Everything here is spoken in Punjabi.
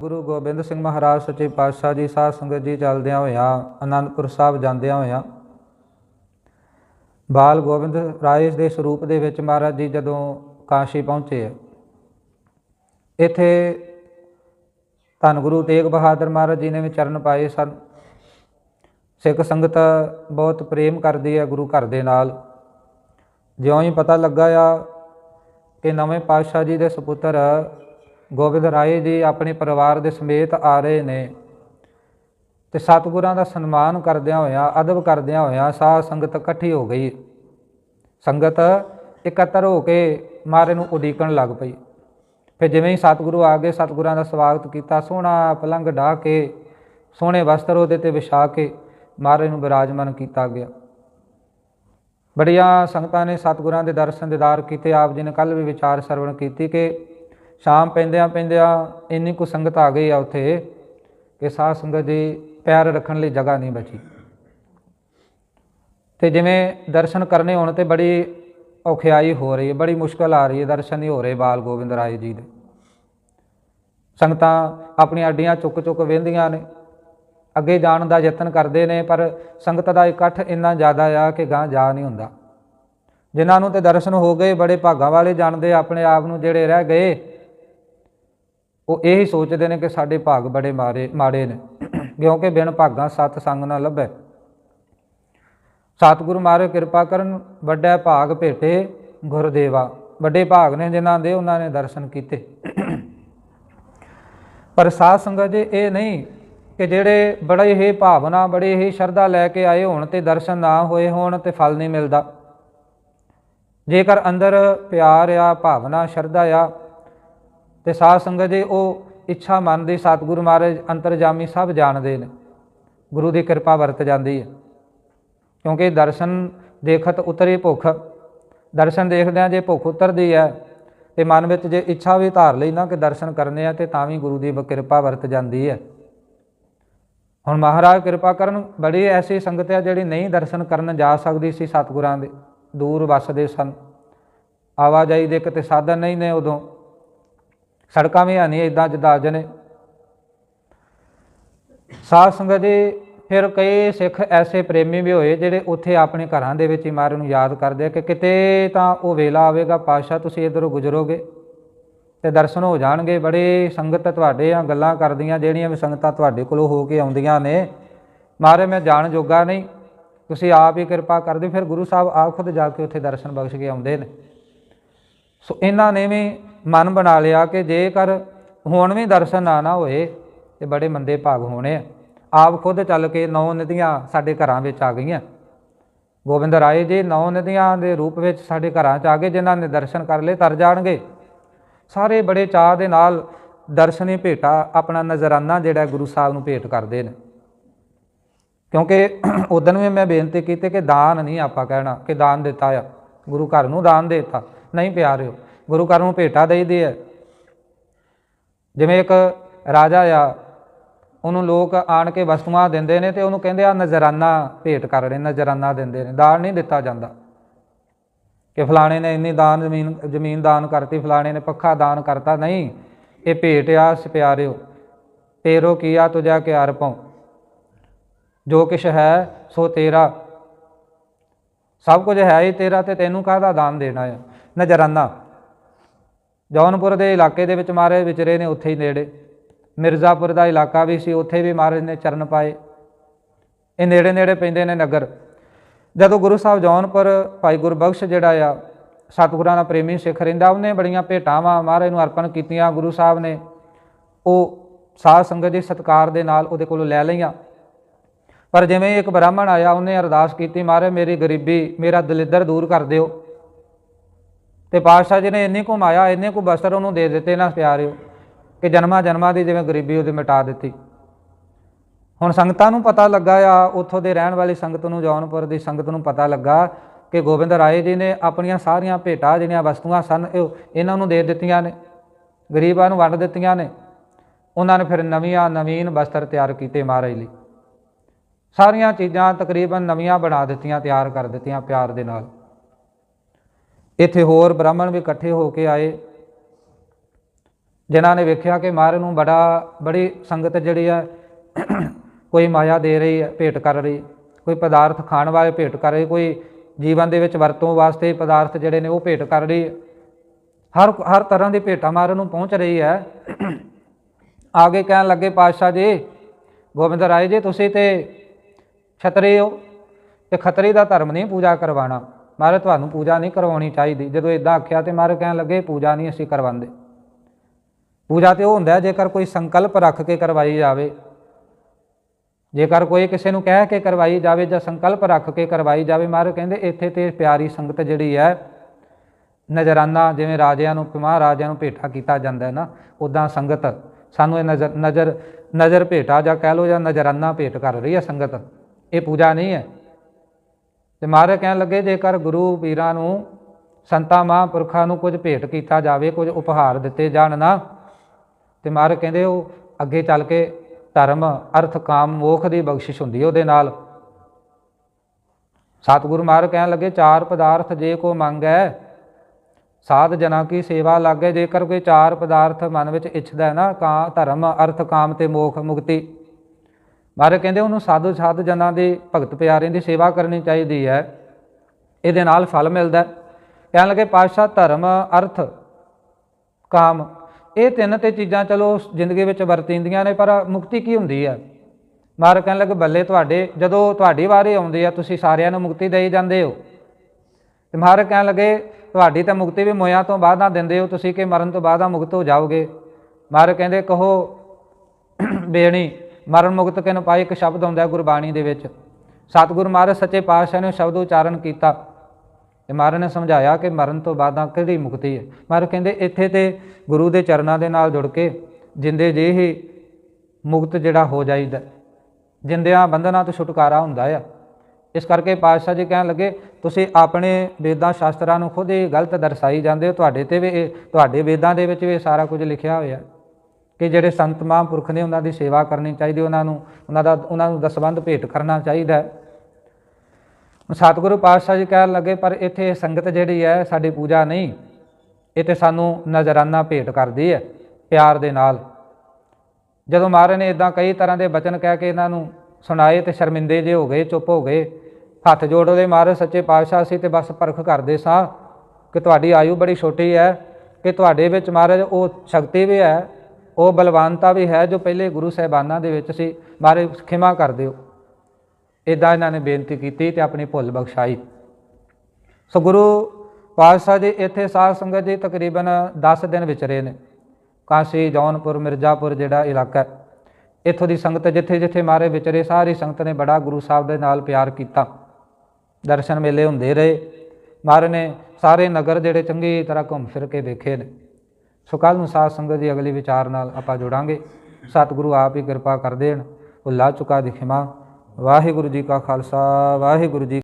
ਗੁਰੂ ਗੋਬਿੰਦ ਸਿੰਘ ਮਹਾਰਾਜ ਸੱਚੇ ਪਾਤਸ਼ਾਹ ਜੀ, ਸਾਧ ਸੰਗਤ ਜੀ ਚੱਲਦਿਆਂ ਹੋਇਆ, ਅਨੰਦਪੁਰ ਸਾਹਿਬ ਜਾਂਦਿਆਂ ਹੋਇਆ, ਬਾਲ ਗੋਬਿੰਦ ਰਾਏ ਦੇ ਸਰੂਪ ਦੇ ਵਿੱਚ ਮਹਾਰਾਜ ਜੀ ਜਦੋਂ ਕਾਸ਼ੀ ਪਹੁੰਚੇ ਇੱਥੇ ਧੰਨ ਗੁਰੂ ਤੇਗ ਬਹਾਦਰ ਮਹਾਰਾਜ ਜੀ ਨੇ ਵੀ ਚਰਨ ਪਾਏ ਸਨ। ਸਿੱਖ ਸੰਗਤ ਬਹੁਤ ਪ੍ਰੇਮ ਕਰਦੀ ਹੈ ਗੁਰੂ ਘਰ ਦੇ ਨਾਲ। ਜਿਉਂ ਹੀ ਪਤਾ ਲੱਗਾ ਆ ਕਿ ਨਵੇਂ ਪਾਤਸ਼ਾਹ ਜੀ ਦੇ ਸੁਪੁੱਤਰ ਗੋਬਿੰਦ ਰਾਏ ਜੀ ਆਪਣੇ ਪਰਿਵਾਰ ਦੇ ਸਮੇਤ ਆ ਰਹੇ ਨੇ। ਤੇ ਸਤਿਗੁਰਾਂ ਦਾ ਸਨਮਾਨ ਕਰਦਿਆਂ ਹੋਇਆਂ, ਅਦਬ ਕਰਦਿਆਂ ਹੋਇਆਂ ਸਾਧ ਸੰਗਤ ਇਕੱਠੀ ਹੋ ਗਈ। ਸੰਗਤ ਇਕੱਤਰ ਹੋ ਕੇ ਮਾਰੇ ਨੂੰ ਉਡੀਕਣ ਲੱਗ ਪਈ। ਫਿਰ ਜਿਵੇਂ ਹੀ ਸਤਿਗੁਰੂ ਆ ਗਏ, ਸਤਿਗੁਰਾਂ ਦਾ ਸਵਾਗਤ ਕੀਤਾ, ਸੋਹਣਾ ਪਲੰਘ ਢਾ ਕੇ, ਸੋਹਣੇ ਵਸਤਰ ਉਹਦੇ ਤੇ ਵਿਛਾ ਕੇ ਮਾਰੇ ਨੂੰ ਬਿਰਾਜਮਾਨ ਕੀਤਾ ਗਿਆ। ਬੜੀਆਂ ਸੰਗਤਾਂ ਨੇ ਸਤਿਗੁਰਾਂ ਦੇ ਦਰਸ਼ਨ ਦੀਦਾਰ ਕੀਤੇ, ਆਪ ਜੀ ਨੇ ਕੱਲ ਵੀ ਵਿਚਾਰ ਸਰਵਣ ਕੀਤੀ ਕਿ ਸ਼ਾਮ ਪੈਂਦਿਆਂ ਪੈਂਦਿਆਂ ਇੰਨੀ ਕੁ ਸੰਗਤ ਆ ਗਈ ਆ ਉੱਥੇ ਕਿ ਸਾਧ ਸੰਗਤ ਜੀ ਪੈਰ ਰੱਖਣ ਲਈ ਜਗ੍ਹਾ ਨਹੀਂ ਬਚੀ। ਤੇ ਜਿਵੇਂ ਦਰਸ਼ਨ ਕਰਨੇ ਹੋਣ ਤੇ ਬੜੀ ਔਖਿਆਈ ਹੋ ਰਹੀ ਹੈ, ਬੜੀ ਮੁਸ਼ਕਲ ਆ ਰਹੀ ਹੈ, ਦਰਸ਼ਨ ਹੀ ਹੋ ਰਹੇ ਬਾਲ ਗੋਬਿੰਦ ਰਾਏ ਜੀ ਦੇ। ਸੰਗਤਾਂ ਆਪਣੀਆਂ ਅੱਡੀਆਂ ਚੁੱਕ ਚੁੱਕ ਵੇਂਦੀਆਂ ਨੇ, ਅੱਗੇ ਜਾਣ ਦਾ ਯਤਨ ਕਰਦੇ ਨੇ, ਪਰ ਸੰਗਤ ਦਾ ਇਕੱਠ ਇੰਨਾ ਜ਼ਿਆਦਾ ਆ ਕਿ ਗਾਂ ਜਾ ਨਹੀਂ ਹੁੰਦਾ। ਜਿਨ੍ਹਾਂ ਨੂੰ ਤੇ ਦਰਸ਼ਨ ਹੋ ਗਏ, ਬੜੇ ਭਾਗਾਂ ਵਾਲੇ ਜਾਣਦੇ ਆਪਣੇ ਆਪ ਨੂੰ ਜਿਹੜੇ ਰਹਿ ਗਏ ਉਹ ਇਹੀ ਸੋਚਦੇ ਨੇ ਕਿ ਸਾਡੇ ਭਾਗ ਬੜੇ ਮਾਰੇ, ਮਾੜੇ ਨੇ, ਕਿਉਂਕਿ ਬਿਨ ਭਾਗਾਂ ਸਤ ਸੰਗ ਨਾ ਲੱਭੈ। ਸਤਿਗੁਰੂ ਮਹਾਰਾਜ ਕਿਰਪਾ ਕਰਨ, ਵੱਡਾ ਭਾਗ ਭੇਟੇ ਗੁਰਦੇਵਾ। ਵੱਡੇ ਭਾਗ ਨੇ ਜਿਨ੍ਹਾਂ ਦੇ, ਉਹਨਾਂ ਨੇ ਦਰਸ਼ਨ ਕੀਤੇ। ਪਰ ਸਾਧ ਸੰਗਤ ਜੀ, ਇਹ ਨਹੀਂ ਕਿ ਜਿਹੜੇ ਬੜੇ ਹੀ ਭਾਵਨਾ, ਬੜੇ ਹੀ ਸ਼ਰਧਾ ਲੈ ਕੇ ਆਏ ਹੋਣ ਤੇ ਦਰਸ਼ਨ ਨਾ ਹੋਏ ਹੋਣ ਤੇ ਫਲ ਨਹੀਂ ਮਿਲਦਾ। ਜੇਕਰ ਅੰਦਰ ਪਿਆਰ ਆ, ਭਾਵਨਾ, ਸ਼ਰਧਾ ਆ ਤੇ ਸਾਧ ਸੰਗਤ ਜੀ ਉਹ ਇੱਛਾ ਮਨ ਦੀ, ਸਤਿਗੁਰੂ ਮਹਾਰਾਜ ਅੰਤਰਜਾਮੀ ਸਭ ਜਾਣਦੇ ਨੇ। ਗੁਰੂ ਦੀ ਕਿਰਪਾ ਵਰਤ ਜਾਂਦੀ ਹੈ। ਕਿਉਂਕਿ ਦਰਸ਼ਨ ਦੇਖਤ ਉਤਰੇ ਭੁੱਖ। ਦਰਸ਼ਨ ਦੇਖਦਿਆਂ ਜੇ ਭੁੱਖ ਉਤਰਦੀ ਹੈ, ਤੇ ਮਨ ਵਿੱਚ ਜੇ ਇੱਛਾ ਵੀ ਧਾਰ ਲਈ ਨਾ ਕਿ ਦਰਸ਼ਨ ਕਰਨੇ ਆ, ਤੇ ਤਾਂ ਵੀ ਗੁਰੂ ਦੀ ਕਿਰਪਾ ਵਰਤ ਜਾਂਦੀ ਹੈ। ਹੁਣ ਮਹਾਰਾਜ ਕਿਰਪਾ ਕਰਨ ਬੜੀ ਐਸੀ ਸੰਗਤ ਹੈ ਜਿਹੜੀ ਨਹੀਂ ਦਰਸ਼ਨ ਕਰਨ ਜਾ ਸਕਦੀ ਸੀ ਸਤਿਗੁਰਾਂ ਦੇ। ਦੂਰ ਵਸਦੇ ਸਨ। ਆਵਾਜਾਈ ਦੇ ਕਿਤੇ ਸਾਧਨ ਨਹੀਂ ਨੇ ਉਦੋਂ। ਸੜਕਾਂ ਵੀ ਨਹੀਂ ਇਦਾਂ ਜਿੱਦਾਂ ਅੱਜ ਨੇ। ਸਾਧ ਸੰਗਤ ਜੀ, ਫਿਰ ਕਈ ਸਿੱਖ ਐਸੇ ਪ੍ਰੇਮੀ ਵੀ ਹੋਏ ਜਿਹੜੇ ਉੱਥੇ ਆਪਣੇ ਘਰਾਂ ਦੇ ਵਿੱਚ ਹੀ ਮਾਰੇ ਨੂੰ ਯਾਦ ਕਰਦੇ ਆ ਕਿ ਕਿਤੇ ਤਾਂ ਉਹ ਵੇਲਾ ਆਵੇਗਾ ਪਾਸ਼ਾ ਤੁਸੀਂ ਇਧਰੋਂ ਗੁਜ਼ਰੋਗੇ ਤੇ ਦਰਸ਼ਨ ਹੋ ਜਾਣਗੇ। ਬੜੇ ਸੰਗਤ ਤੁਹਾਡੇ ਆ, ਗੱਲਾਂ ਕਰਦੀਆਂ, ਜਿਹੜੀਆਂ ਵੀ ਸੰਗਤਾਂ ਤੁਹਾਡੇ ਕੋਲੋਂ ਹੋ ਕੇ ਆਉਂਦੀਆਂ ਨੇ। ਮਾਰੇ, ਮੈਂ ਜਾਣ ਜੋਗਾ ਨਹੀਂ। ਤੁਸੀਂ ਆਪ ਹੀ ਕਿਰਪਾ ਕਰਦੇ, ਫਿਰ ਗੁਰੂ ਸਾਹਿਬ ਆਪ ਖੁਦ ਜਾ ਕੇ ਉੱਥੇ ਦਰਸ਼ਨ ਬਖਸ਼ ਕੇ ਆਉਂਦੇ ਨੇ। ਸੋ ਇਹਨਾਂ ਨੇ ਵੀ ਮਨ ਬਣਾ ਲਿਆ ਕਿ ਜੇਕਰ ਹੁਣ ਵੀ ਦਰਸ਼ਨ ਨਾ ਨਾ ਹੋਏ, ਤੇ ਬੜੇ ਮੰਦੇ ਭਾਗ ਹੋਣੇ ਆ। ਆਪ ਖੁਦ ਚੱਲ ਕੇ ਨੌ ਨਦੀਆਂ ਸਾਡੇ ਘਰਾਂ ਵਿੱਚ ਆ ਗਈਆਂ। ਗੋਬਿੰਦ ਰਾਏ ਜੀ, ਨੌ ਨਦੀਆਂ ਦੇ ਰੂਪ ਵਿੱਚ ਸਾਡੇ ਘਰਾਂ 'ਚ ਆ ਗਏ, ਜਿਨ੍ਹਾਂ ਨੇ ਦਰਸ਼ਨ ਕਰ ਲਏ, ਤਰ ਜਾਣਗੇ। ਸਾਰੇ ਬੜੇ ਚਾਹ ਦੇ ਨਾਲ ਦਰਸ਼ਨੀ ਭੇਟਾ ਆਪਣਾ ਨਜ਼ਰਾਨਾ ਜਿਹੜਾ ਗੁਰੂ ਸਾਹਿਬ ਨੂੰ ਭੇਟ ਕਰਦੇ ਨੇ। ਕਿਉਂਕਿ ਉਦੋਂ ਵੀ ਮੈਂ ਬੇਨਤੀ ਕੀਤੀ ਕਿ ਦਾਨ ਨਹੀਂ ਆਪਾਂ ਕਹਿਣਾ, ਕਿ ਦਾਨ ਦਿੱਤਾ ਆ। ਗੁਰੂ ਘਰ ਨੂੰ ਦਾਨ ਦੇਤਾ। ਨਹੀਂ ਪਿਆਰਿਓ ਗੁਰੂ ਘਰ ਨੂੰ ਭੇਟਾ ਦੇਈਦੀ ਹੈ ਜਿਵੇਂ ਇੱਕ ਰਾਜਾ ਆ, ਉਹਨੂੰ ਲੋਕ ਆਣ ਕੇ ਵਸਤੂਆਂ ਦਿੰਦੇ ਨੇ ਤੇ ਉਹਨੂੰ ਕਹਿੰਦੇ ਆ, ਨਜ਼ਰਾਨਾ ਭੇਟ ਕਰ ਰਹੇ, ਨਜ਼ਰਾਨਾ ਦਿੰਦੇ ਨੇ। ਦਾਨ ਨਹੀਂ ਦਿੱਤਾ ਜਾਂਦਾ। ਕਿ ਫਲਾਣੇ ਨੇ ਇੰਨੀ ਦਾਨ ਜ਼ਮੀਨ ਜ਼ਮੀਨ ਦਾਨ ਕਰਤੀ, ਫਲਾਣੇ ਨੇ ਪੱਖਾ ਦਾਨ ਕਰਤਾ, ਨਹੀਂ, ਇਹ ਭੇਟ ਆ ਪਿਆਰਿਓ ਤੇਰੋ ਕੀਆ ਤੁਜਾ ਕੇ ਅਰਪਉ ਜੋ ਕਿਛ ਹੈ, ਸੋ ਤੇਰਾ। ਸਭ ਕੁਝ ਹੈ ਹੀ ਤੇਰਾ ਤੇ ਤੈਨੂੰ ਕਾਹਦਾ ਦਾਨ ਦੇਣਾ ਹੈ ਨਜ਼ਰਾਨਾ। ਜੌਨਪੁਰ ਦੇ ਇਲਾਕੇ ਦੇ ਵਿੱਚ ਮਹਾਰਾਜ ਵਿਚਰੇ ਨੇ ਉੱਥੇ ਹੀ ਨੇੜੇ। ਮਿਰਜ਼ਾਪੁਰ ਦਾ ਇਲਾਕਾ ਵੀ ਸੀ, ਉੱਥੇ ਵੀ ਮਹਾਰਾਜ ਨੇ ਚਰਨ ਪਾਏ। ਇਹ ਨੇੜੇ ਨੇੜੇ ਪੈਂਦੇ ਨੇ ਨਗਰ। ਜਦੋਂ ਗੁਰੂ ਸਾਹਿਬ ਜੌਨਪੁਰ ਭਾਈ ਗੁਰਬਖਸ਼ ਜਿਹੜਾ ਆ, ਸਤਿਗੁਰਾਂ ਦਾ ਪ੍ਰੇਮੀ ਸਿੱਖ ਰਹਿੰਦਾ, ਉਹਨੇ ਬੜੀਆਂ ਭੇਟਾਵਾਂ ਮਹਾਰਾਜ ਨੂੰ ਅਰਪਣ ਕੀਤੀਆਂ, ਗੁਰੂ ਸਾਹਿਬ ਨੇ ਉਹ ਸਾਧ ਸੰਗਤ ਦੇ ਸਤਕਾਰ ਦੇ ਨਾਲ ਉਹਦੇ ਕੋਲੋਂ ਲੈ ਲਈਆਂ। ਪਰ ਜਿਵੇਂ ਇੱਕ ਬ੍ਰਾਹਮਣ ਆਇਆ, ਉਹਨੇ ਅਰਦਾਸ ਕੀਤੀ, ਮਹਾਰਾਜ, ਮੇਰੀ ਗਰੀਬੀ, ਮੇਰਾ ਦਲਿੱਦਰ ਦੂਰ ਕਰ ਦਿਓ। ਤੇ ਪਾਤਸ਼ਾਹ ਜੀ ਨੇ ਇੰਨੀ ਕੁ ਮਾਇਆ, ਇੰਨੇ ਕੁ ਬਸਤਰ ਉਹਨੂੰ ਦੇ ਦਿੱਤੇ ਨਾ ਪਿਆਰਿਓ, ਕਿ ਜਨਮਾਂ ਜਨਮਾਂ ਦੀ ਜਿਵੇਂ ਗਰੀਬੀ ਉਹਦੀ ਮਿਟਾ ਦਿੱਤੀ। ਹੁਣ ਸੰਗਤਾਂ ਨੂੰ ਪਤਾ ਲੱਗਾ ਆ, ਉੱਥੋਂ ਦੇ ਰਹਿਣ ਵਾਲੀ ਸੰਗਤ ਨੂੰ, ਜੌਨਪੁਰ ਦੀ ਸੰਗਤ ਨੂੰ ਪਤਾ ਲੱਗਾ ਕਿ ਗੋਬਿੰਦ ਰਾਏ ਜੀ ਨੇ ਆਪਣੀਆਂ ਸਾਰੀਆਂ ਭੇਟਾਂ ਜਿਹੜੀਆਂ ਵਸਤੂਆਂ ਸਨ, ਇਹ ਇਹਨਾਂ ਨੂੰ ਦੇ ਦਿੱਤੀਆਂ ਨੇ, ਗਰੀਬਾਂ ਨੂੰ ਵੰਡ ਦਿੱਤੀਆਂ ਨੇ। ਉਹਨਾਂ ਨੇ ਫਿਰ ਨਵੀਆਂ ਨਵੀਨ ਬਸਤਰ ਤਿਆਰ ਕੀਤੇ ਮਹਾਰਾਜ ਲਈ। ਸਾਰੀਆਂ ਚੀਜ਼ਾਂ ਤਕਰੀਬਨ ਨਵੀਆਂ ਬਣਾ ਦਿੱਤੀਆਂ, ਤਿਆਰ ਕਰ ਦਿੱਤੀਆਂ ਪਿਆਰ ਦੇ ਨਾਲ। ਇੱਥੇ ਹੋਰ ਬ੍ਰਾਹਮਣ ਵੀ ਇਕੱਠੇ ਹੋ ਕੇ ਆਏ। ਜਿਨ੍ਹਾਂ ਨੇ ਵੇਖਿਆ ਕਿ ਮਹਾਰਾਜ ਨੂੰ ਬੜਾ, ਬੜੀ ਸੰਗਤ ਜਿਹੜੀ ਹੈ ਕੋਈ ਮਾਇਆ ਦੇ ਰਹੀ ਹੈ ਭੇਟ ਕਰ ਰਹੀ, ਕੋਈ ਪਦਾਰਥ ਖਾਣ ਵਾਲੇ ਭੇਟ ਕਰ ਰਹੀ, ਕੋਈ ਜੀਵਨ ਦੇ ਵਿੱਚ ਵਰਤੋਂ ਵਾਸਤੇ ਪਦਾਰਥ ਜਿਹੜੇ ਨੇ ਉਹ ਭੇਟ ਕਰ ਰਹੀ। ਹਰ ਹਰ ਤਰ੍ਹਾਂ ਦੀ ਭੇਟਾ ਮਹਾਰਾਜ ਨੂੰ ਪਹੁੰਚ ਰਹੀ ਹੈ ਆਗੇ ਕਹਿਣ ਲੱਗੇ, ਪਾਤਸ਼ਾਹ ਜੀ, ਗੋਬਿੰਦ ਰਾਏ ਜੀ, ਤੁਸੀਂ ਤੇ ਛਤਰੀ ਹੋ ਤੇ ਖੱਤਰੀ ਦਾ ਧਰਮ ਨਹੀਂ ਪੂਜਾ ਕਰਵਾਉਣਾ। ਮਹਾਰਾਜ ਤੁਹਾਨੂੰ ਪੂਜਾ ਨਹੀਂ ਕਰਵਾਉਣੀ ਚਾਹੀਦੀ। ਜਦੋਂ ਇਦਾਂ ਆਖਿਆ ਤੇ ਮਹਾਰਾਜ ਕਹਿਣ ਲੱਗੇ, ਪੂਜਾ ਨਹੀਂ ਅਸੀਂ ਕਰਵਾਉਂਦੇ। ਪੂਜਾ ਤੇ ਉਹ ਹੁੰਦਾ ਜੇਕਰ ਕੋਈ ਸੰਕਲਪ ਰੱਖ ਕੇ ਕਰਵਾਈ ਜਾਵੇ, ਜੇਕਰ ਕੋਈ ਕਿਸੇ ਨੂੰ ਕਹਿ ਕੇ ਕਰਵਾਈ ਜਾਵੇ ਜਾਂ ਸੰਕਲਪ ਰੱਖ ਕੇ ਕਰਵਾਈ ਜਾਵੇ ਮਹਾਰਾਜ ਕਹਿੰਦੇ, ਇੱਥੇ ਤੇ ਪਿਆਰੀ ਸੰਗਤ ਜਿਹੜੀ ਹੈ, ਨਜ਼ਰਾਨਾ ਜਿਵੇਂ ਰਾਜਿਆਂ ਨੂੰ ਮਹਾਰਾਜਿਆਂ ਨੂੰ ਭੇਟਾ ਕੀਤਾ ਜਾਂਦਾ ਹੈ ਨਾ ਉਦਾਂ ਸੰਗਤ, ਸਾਨੂੰ ਇਹ ਨਜ਼ਰ ਨਜ਼ਰ ਨਜ਼ਰ ਭੇਟਾ ਜਾਂ ਕਹਿ ਲਓ ਜਾਂ ਨਜ਼ਰਾਨਾ ਭੇਟ ਕਰ ਰਹੀ ਹੈ ਸੰਗਤ। ਇਹ ਪੂਜਾ ਨਹੀਂ ਹੈ। ਤੇ ਮਹਾਰਾਜ ਕਹਿਣ ਲੱਗੇ, ਜੇਕਰ ਗੁਰੂ ਪੀਰਾਂ ਨੂੰ, ਸੰਤਾਂ, ਮਹਾਂਪੁਰਖਾਂ ਨੂੰ ਕੁਝ ਭੇਟ ਕੀਤਾ ਜਾਵੇ, ਕੁਝ ਉਪਹਾਰ ਦਿੱਤੇ ਜਾਣ ਨਾ, ਤੇ ਮਹਾਰਾਜ ਕਹਿੰਦੇ, ਉਹ ਅੱਗੇ ਚੱਲ ਕੇ ਧਰਮ, ਅਰਥ, ਕਾਮ, ਮੋਖ ਦੀ ਬਖਸ਼ਿਸ਼ ਹੁੰਦੀ ਉਹਦੇ ਨਾਲ। ਸਤਿਗੁਰੂ ਮਹਾਰਾਜ ਕਹਿਣ ਲੱਗੇ, ਚਾਰ ਪਦਾਰਥ ਜੇ ਕੋ ਮੰਗੈ, ਸਾਧ ਜਨਾਂ ਕੀ ਸੇਵਾ ਲਾਗੇ, ਜੇਕਰ ਕੋਈ ਚਾਰ ਪਦਾਰਥ ਮਨ ਵਿੱਚ ਇੱਛਦਾ ਹੈ ਨਾ, ਕਾ, ਧਰਮ, ਅਰਥ, ਕਾਮ ਤੇ ਮੋਖ ਮੁਕਤੀ ਮਹਾਰਾਜ ਕਹਿੰਦੇ ਉਹਨੂੰ ਸਾਧੂ ਸਾਧ ਜਨਾਂ ਦੀ ਭਗਤ ਪਿਆਰਿਆਂ ਦੀ ਸੇਵਾ ਕਰਨੀ ਚਾਹੀਦੀ ਹੈ। ਇਹਦੇ ਨਾਲ ਫਲ ਮਿਲਦਾ ਕਹਿਣ ਲੱਗੇ, ਪਾਤਸ਼ਾਹ, ਧਰਮ, ਅਰਥ, ਕਾਮ, ਇਹ ਤਿੰਨ ਤੇ ਚੀਜ਼ਾਂ ਚਲੋ ਜ਼ਿੰਦਗੀ ਵਿੱਚ ਵਰਤੀਂਦੀਆਂ ਨੇ, ਪਰ ਮੁਕਤੀ ਕੀ ਹੁੰਦੀ ਹੈ? ਮਹਾਰਾਜ ਕਹਿਣ ਲੱਗੇ, ਬੱਲੇ ਤੁਹਾਡੇ, ਜਦੋਂ ਤੁਹਾਡੀ ਵਾਰੀ ਆਉਂਦੀ ਆ ਤੁਸੀਂ ਸਾਰਿਆਂ ਨੂੰ ਮੁਕਤੀ ਦੇਈ ਜਾਂਦੇ ਹੋ। ਤੇ ਮਹਾਰਾਜ ਕਹਿਣ ਲੱਗੇ, ਤੁਹਾਡੀ ਤਾਂ ਮੁਕਤੀ ਵੀ ਮੋਇਆਂ ਤੋਂ ਬਾਅਦ ਨਾ ਦਿੰਦੇ ਹੋ, ਤੁਸੀਂ ਕਿ ਮਰਨ ਤੋਂ ਬਾਅਦ ਆ ਮੁਕਤ ਹੋ ਜਾਓਗੇ? ਮਹਾਰਾਜ ਕਹਿੰਦੇ, ਕਹੋ, ਬੇਣੀ ਮਰਨ ਮੁਕਤ ਕਿਨ ਪਾਈ ਇੱਕ ਸ਼ਬਦ ਆਉਂਦਾ ਗੁਰਬਾਣੀ ਦੇ ਵਿੱਚ। ਸਤਿਗੁਰੂ ਮਹਾਰਾਜ ਸੱਚੇ ਪਾਤਸ਼ਾਹ ਨੇ ਸ਼ਬਦ ਉਚਾਰਨ ਕੀਤਾ। ਤੇ ਮਹਾਰਾਜ ਨੇ ਸਮਝਾਇਆ ਕਿ ਮਰਨ ਤੋਂ ਬਾਅਦ ਕਿਹੜੀ ਮੁਕਤੀ ਹੈ। ਮਹਾਰਾਜ ਕਹਿੰਦੇ, ਇੱਥੇ ਤੇ ਗੁਰੂ ਦੇ ਚਰਨਾਂ ਦੇ ਨਾਲ ਜੁੜ ਕੇ ਜਿੰਦੇ ਜੇ ਹੀ ਮੁਕਤ ਜਿਹੜਾ ਹੋ ਜਾਈਦਾ ਜਿੰਦਿਆਂ ਬੰਧਨਾਂ ਤੋਂ ਛੁਟਕਾਰਾ ਹੁੰਦਾ ਆ। ਇਸ ਕਰਕੇ ਪਾਤਸ਼ਾਹ ਜੀ ਕਹਿਣ ਲੱਗੇ, ਤੁਸੀਂ ਆਪਣੇ ਵੇਦਾਂ ਸ਼ਾਸਤਰਾਂ ਨੂੰ ਖੁਦ ਹੀ ਗਲਤ ਦਰਸਾਈ ਜਾਂਦੇ ਹੋ। ਤੁਹਾਡੇ ਤੇ ਵੀ ਇਹ, ਤੁਹਾਡੇ ਵੇਦਾਂ ਦੇ ਵਿੱਚ ਵੀ ਇਹ ਸਾਰਾ ਕੁਝ ਲਿਖਿਆ ਹੋਇਆ ਕਿ ਜਿਹੜੇ ਸੰਤ ਮਹਾਂਪੁਰਖ ਨੇ ਉਹਨਾਂ ਦੀ ਸੇਵਾ ਕਰਨੀ ਚਾਹੀਦੀ, ਉਹਨਾਂ ਨੂੰ, ਉਹਨਾਂ ਦਾ, ਉਹਨਾਂ ਨੂੰ ਦਸਵੰਧ ਭੇਟ ਕਰਨਾ ਚਾਹੀਦਾ ਹੈ। ਸਤਿਗੁਰੂ ਪਾਤਸ਼ਾਹ ਜੀ ਕਹਿਣ ਲੱਗੇ, ਪਰ ਇੱਥੇ ਸੰਗਤ ਜਿਹੜੀ ਹੈ, ਸਾਡੀ ਪੂਜਾ ਨਹੀਂ, ਇਹ ਤੇ ਸਾਨੂੰ ਨਜ਼ਰਾਨਾ ਭੇਟ ਕਰਦੀ ਹੈ, ਪਿਆਰ ਦੇ ਨਾਲ। ਜਦੋਂ ਮਹਾਰਾਜ ਨੇ ਇਦਾਂ ਕਈ ਤਰ੍ਹਾਂ ਦੇ ਬਚਨ ਕਹਿ ਕੇ ਇਹਨਾਂ ਨੂੰ ਸੁਣਾਏ ਤੇ ਸ਼ਰਮਿੰਦੇ ਜੇ ਹੋ ਗਏ, ਚੁੱਪ ਹੋ ਗਏ, ਹੱਥ ਜੋੜ ਉਹਦੇ ਮਹਾਰਾਜ ਸੱਚੇ ਪਾਤਸ਼ਾਹ ਸੀ ਤੇ ਬਸ ਪਰਖ ਕਰਦੇ ਸਾਂ ਕਿ ਤੁਹਾਡੀ ਆਯੂ ਬੜੀ ਛੋਟੀ ਹੈ, ਕਿ ਤੁਹਾਡੇ ਵਿੱਚ ਮਹਾਰਾਜ ਉਹ ਸ਼ਕਤੀ ਵੀ ਹੈ ਉਹ ਬਲਵਾਨਤਾ ਵੀ ਹੈ ਜੋ ਪਹਿਲੇ ਗੁਰੂ ਸਾਹਿਬਾਨਾਂ ਦੇ ਵਿੱਚ ਸੀ ਮਾਰੇ ਖਿਮਾ ਕਰ ਦਿਓ। ਇਦਾਂ ਇਹਨਾਂ ਨੇ ਬੇਨਤੀ ਕੀਤੀ ਤੇ ਆਪਣੀ ਭੁੱਲ ਬਖਸ਼ਾਈ। ਸੋ ਗੁਰੂ ਪਾਤਸ਼ਾਹ ਜੀ ਇੱਥੇ ਸਾਧ ਸੰਗਤ ਜੀ ਤਕਰੀਬਨ 10 ਦਿਨ ਵਿਚਰੇ ਨੇ। ਕਾਸ਼ੀ, ਜੌਨਪੁਰ, ਮਿਰਜ਼ਾਪੁਰ ਜਿਹੜਾ ਇਲਾਕਾ ਇੱਥੋਂ ਦੀ ਸੰਗਤ ਜਿੱਥੇ ਜਿੱਥੇ ਮਾਰੇ ਵਿਚਰੇ ਸਾਰੀ ਸੰਗਤ ਨੇ ਬੜਾ ਗੁਰੂ ਸਾਹਿਬ ਦੇ ਨਾਲ ਪਿਆਰ ਕੀਤਾ। ਦਰਸ਼ਨ ਮੇਲੇ ਹੁੰਦੇ ਰਹੇ। ਮਹਾਰਾਜ ਨੇ ਸਾਰੇ ਨਗਰ ਜਿਹੜੇ ਚੰਗੀ ਤਰ੍ਹਾਂ ਘੁੰਮ ਫਿਰ ਕੇ ਦੇਖੇ ਨੇ। ਸੋ ਕੱਲ੍ਹ ਨੂੰ ਸਾਧ ਸੰਗਤ ਦੀ ਅਗਲੀ ਵਿਚਾਰ ਨਾਲ ਆਪਾਂ ਜੁੜਾਂਗੇ। ਸਤਿਗੁਰੂ ਆਪ ਹੀ ਕਿਰਪਾ ਕਰ ਦੇਣ। ਭੁੱਲਾ ਚੁਕਾ ਦੀ ਖਿਮਾ। ਵਾਹਿਗੁਰੂ ਜੀ ਕਾ ਖਾਲਸਾ, ਵਾਹਿਗੁਰੂ ਜੀ